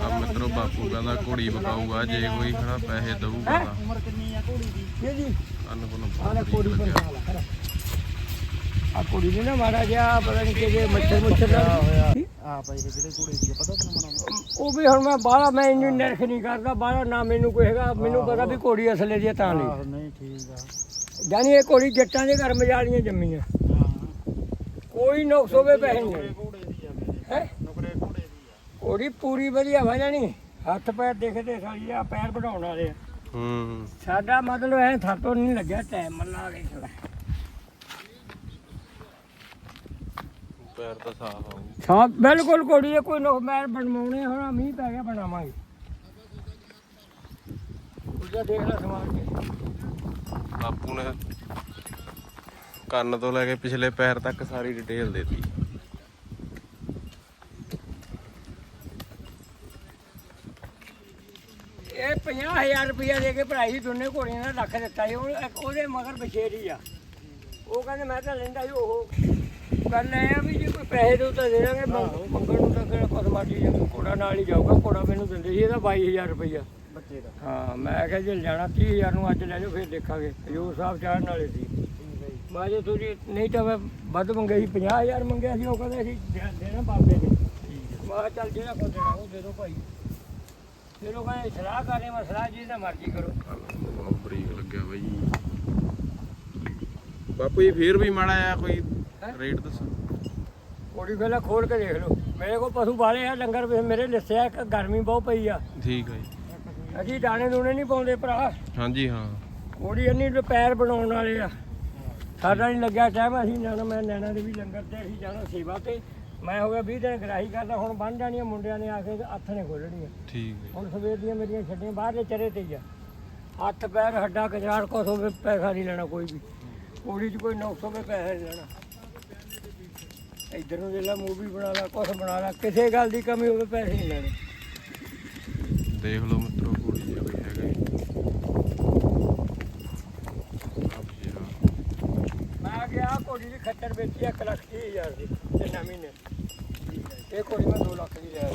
ਆ ਮਿੱਤਰੋ ਬਾਪੂ ਕਹਿੰਦਾ ਘੋੜੀ ਵਿਕਾਊਗਾ ਜੇ ਕੋਈ ਖੜਾ ਪੈਸੇ ਦਊਗਾ ਉਮਰ ਕਿੰਨੀ ਆ ਘੋੜੀ ਦੀ? ਇਹ ਜੀ। ਕੰਨ ਕੋਲ ਲੱਗਿਆ ਪਰ ਲਾ ਖੜਾ। ਆ ਕੋੜੀ ਨੇ ਨਾ ਮਾੜਾ ਜਿਹਾ ਪਤਾ ਨਹੀਂ ਕਿਹਦੇ ਮੱਛਰ ਮੁੱਛਰ ਦਾ। ਆ ਭਾਈ ਇਹ ਜਿਹੜੇ ਘੋੜੇ ਦੀ ਪਤਾ ਮਨਾਉਣਾ ਉਹ ਵੀ ਹੁਣ ਮੈਂ ਬਾਹਲਾ ਮੈਂ ਇੰਨੀ ਨਿਰਖ ਨਹੀਂ ਕਰਦਾ ਬਾਹਲਾ ਨਾ ਮੈਨੂੰ ਕੋਈ ਹੈਗਾ ਮੈਨੂੰ ਪਤਾ ਵੀ ਘੋੜੀ ਅਸਲੇ ਦੀ ਤਾਂ ਆਹੋ ਨਹੀਂ ਠੀਕ ਆ। ਜਾਨੀ ਇਹ ਘੋੜੀ ਜੱਟਾਂ ਦੇ ਘਰ ਮਜਾਲੀਆਂ ਜੰਮੀਆਂ। ਕੋਈ ਨੁਕਸ ਹੋਵੇ ਪੈਸੇ ਨਹੀਂ ਘੋੜੇ ਮੇਰੇ। ਹੈ? ਘੋੜੇ ਦੀ ਆ ਘੋੜੀ ਪੂਰੀ ਵਧੀਆ ਵਾ ਜਾਣੀ। ਹੱਥ ਪੈਰ ਦੇਖਦੇ ਸਾਡੀ ਆ ਪੈਰ ਵਧਾਉਣ ਵਾਲੇ ਆ। ਹੂੰ। ਸਾਡਾ ਮਤਲਬ ਐ ਥਾਤੋਂ ਨਹੀਂ ਲੱਗਿਆ ਟਾਈਮ ਮੱਲਾ ਗਈ ਥੋੜਾ ਪੈਰ ਤਾਂ ਸਾਫ਼ ਆਊ ਹਾਂ ਬਿਲਕੁਲ ਘੋੜੀ ਦੇ ਕੋਈ ਨੁਕਸ ਮੈਂ ਬਣਵਾਉਣੇ ਹੁਣ ਮੀਂਹ ਪੈ ਗਿਆ ਬਣਾਵਾਂਗੇ। ਉਹਦਾ ਦੇਖ ਲੈ ਸਮਾਨ ਕੇ। ਬਾਪੂ ਨੇ ਕੰਨ ਤੋਂ ਲੈ ਕੇ ਪਿਛਲੇ ਪੈਰ ਤੱਕ ਸਾਰੀ ਡਿਟੇਲ ਦੇਤੀ ਇਹ 50000 ਰੁਪਇਆ ਦੇ ਕੇ ਭਰਾਈ ਸੀ ਦੋਨੇ ਘੋੜੀਆਂ ਦਾ ਲੱਖ ਦਿੱਤਾ ਸੀ। ਉਹ ਇੱਕ ਉਹਦੇ ਮਗਰ ਬਛੇਰੀ ਆ। ਉਹ ਕਹਿੰਦੇ ਮੈਂ ਤਾਂ ਲੈਂਦਾ ਸੀ ਉਹ। ਗੱਲ ਇਹ ਆ ਵੀ ਜੇ ਕੋਈ ਪੈਸੇ ਦੋ ਤਾਂ ਦੇ ਦਾਂਗੇ ਮੰਗ- ਮੰਗਣ ਨੂੰ ਤਾਂ ਕਿਹੜਾ ਪਸਮਾਟੀ ਜਾਂ ਘੋੜਾ ਨਾਲ ਹੀ ਜਾਊਗਾ ਘੋੜਾ ਮੈਨੂੰ ਦਿੰਦੇ ਸੀ ਇਹਦਾ 22000 ਰੁਪਇਆ ਬੱਚੇ ਦਾ। ਹਾਂ ਮੈਂ ਕਿਹਾ ਜੇ ਜਾਣਾ 30000 ਨੂੰ ਅੱਜ ਲੈ ਜਾਓ ਫਿਰ ਦੇਖਾਂਗੇ। ਹਜੂਰ ਸਾਹਿਬ ਚੜ੍ਹਨ ਵਾਲੇ ਸੀ। ਮੈਂ ਜੇ ਤੁਸੀਂ ਨਹੀਂ ਤਾਂ ਮੈਂ ਵੱਧ ਮੰਗੇ ਸੀ 50000 ਮੰਗਿਆ ਸੀ ਉਹ ਕਹਿੰਦੇ ਸੀ ਦੇ- ਦੇਣਾ ਬਾਬੇ ਨੇ। ਮੈਂ ਕਿਹਾ ਚੱਲ ਜਿਹੜਾ ਕੋ ਦੇਣਾ ਉਹ ਦੇ ਦਿਓ ਭਾਈ। ਫਿਰ ਉਹ ਕਹਿੰਦੇ ਸਲਾਹ ਕਰ ਰਹੇ ਮੈਂ ਸਲਾਹ ਜੀ ਦਾ ਮਰਜ਼ੀ ਕਰੋ। ਬਹੁਤ ਬਰੀਕ ਲੱਗਿਆ ਬਈ। ਬਾਪੂ ਜੀ ਫੇਰ ਵੀ ਮਾੜਾ ਆ ਕੋਈ? ਰੇਟ ਦੱਸੋ। ਕੋੜੀ ਪਹਿਲਾਂ ਖੋਲ ਕੇ ਦੇਖ ਲਓ। ਮੇਰੇ ਕੋਲ ਪਸ਼ੂ ਬਾਲੇ ਆ ਡੰਗਰ ਵੀ ਮੇਰੇ ਲਿੱਸਿਆ ਇੱਕ ਗਰਮੀ ਬਹੁਤ ਪਈ ਆ। ਠੀਕ ਹੈ ਜੀ। ਅਸੀਂ ਦਾਣੇ ਦੂਣੇ ਨਹੀਂ ਪਾਉਂਦੇ ਭਰਾ। ਹਾਂਜੀ ਹਾਂ। ਕੋੜੀ ਇੰਨੀ ਪੈਰ ਬਣਾਉਣ ਵਾਲੇ ਆ। ਸਾਡਾ ਨਹੀਂ ਲੱਗਿਆ ਟਾਈਮ ਅਸੀਂ ਜਾਣਾ ਮੈਂ ਨੈਣਾ ਦੇ ਵੀ ਲੰਗਰ ਤੇ ਅਸੀਂ ਜਾਣਾ ਸੇਵਾ ਤੇ। ਮੈਂ ਹੋ ਗਿਆ 20 ਦਿਨ ਗਰਾਹੀ ਕਰਦਾ ਹੁਣ ਬਣ ਜਾਣੀਆਂ ਮੁੰਡਿਆਂ ਨੇ ਆ ਕੇ ਹੱਥ ਨੇ ਖੋਲਣੀਆਂ ਠੀਕ ਹੈ। ਹੁਣ ਸਵੇਰ ਦੀਆਂ ਮੇਰੀਆਂ ਛੱਡੀਆਂ ਬਾਹਰਲੇ ਚਰੇ ਤੇ ਹੀ ਆ। ਹੱਥ ਪੈਰ ਹੱਡਾ ਕਜਾੜ ਕੁਛ ਹੋਵੇ ਪੈਸਾ ਨਹੀਂ ਲੈਣਾ ਕੋਈ ਵੀ। ਕੋੜੀ 'ਚ ਕੋਈ ਨੁਕਸ ਹੋਵੇ ਪੈਸਾ ਨਹੀਂ ਲੈਣਾ। ਇੱਧਰ ਨੂੰ ਜਿਹੜਾ ਮੂਵੀ ਬਣਾ ਲਾ ਕੁਛ ਬਣਾ ਲਾ ਕਿਸੇ ਗੱਲ ਦੀ ਕਮੀ ਹੋਵੇ ਪੈਸੇ ਨਹੀਂ ਲੈਣੇ। ਦੇਖ ਲਓ ਮਿੱਤਰੋ ਘੋੜੀ ਜਿਹਾ ਆਹ ਘੋੜੀ ਦੀ ਖੱਟਰ ਵੇਚੀ 1 ਲੱਖ 30000 ਦੀ, ਤਿੰਨ ਮਹੀਨੇ। ਇਹ ਘੋੜੀ ਮੈਂ 2 ਲੱਖ ਦੀ ਲਿਆ